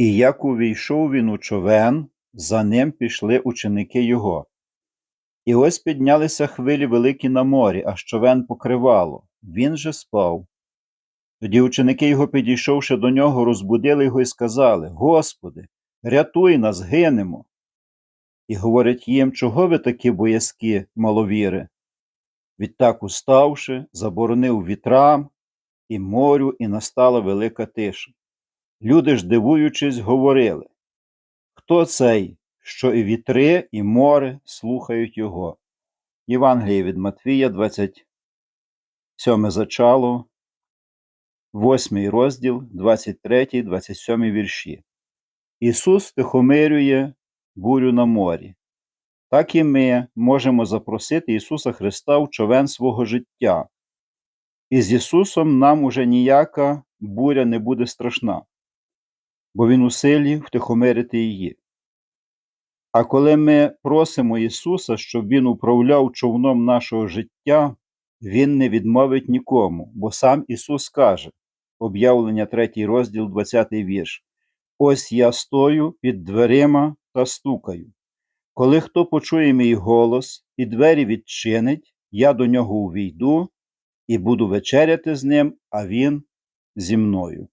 І як увійшов він у човен, за ним пішли ученики його. І ось піднялися хвилі великі на морі, аж човен покривало. Він же спав. Тоді ученики його, підійшовши до нього, розбудили його і сказали: Господи, рятуй нас, гинемо. І говорять їм, чого ви такі боязкі, маловіри? Відтак, уставши, заборонив вітрам і морю, і настала велика тиша. Люди ж, дивуючись, говорили, хто цей, що і вітри, і море слухають його. Євангеліє від Матвія, 27 зачало, 8 розділ, 23, 27 вірші. Ісус тихомирює бурю на морі. Так і ми можемо запросити Ісуса Христа в човен свого життя. І з Ісусом нам уже ніяка буря не буде страшна, бо Він у силі втихомирити її. А коли ми просимо Ісуса, щоб Він управляв човном нашого життя, Він не відмовить нікому, бо сам Ісус каже, об'явлення 3 розділ, 20 вірш. Ось я стою під дверима та стукаю. Коли хто почує мій голос і двері відчинить, я до нього увійду і буду вечеряти з ним, а він зі мною.